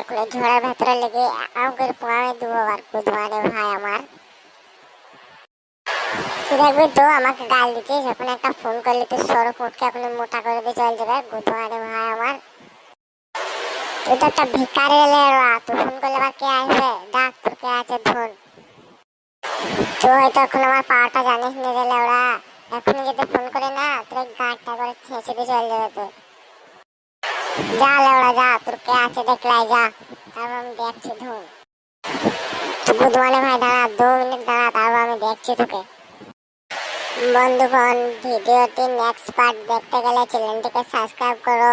এখন ঝোড়ার ভেতরে লেগে আম করে পোড়ানো ভাই আমার। দেখবি তো, আমাকে গাল দিচ্ছিস এখন একটা ফোন করলে তুই সরু ফুটকে এখন মোটা করে দিয়ে চলে যাবে বুধমানে ভাই আমার। তো একটা ভিকারি এলে তুই ফোন করলে আবার কে আসবে? ডাক কে আছে ধন তুই হয়তো এখন আমার পাওয়াটা জানিস ওরা এখন যদি ফোন করে না, তোর গাঁটটা করে দিয়ে চলে যাবে তো যা লেওড়া, যা, তোর কে আছে দেখলাই যা। তারপর আমি দেখছি ধুন তুই বুধমানে ভাই, দাঁড়া, দু মিনিট দাঁড়া, তারপর আমি দেখছি তোকে। বন্ধুগণ, ভিডিওটি নেক্সট পার্ট দেখতে গেলে চ্যানেলটিকে সাবস্ক্রাইব করো।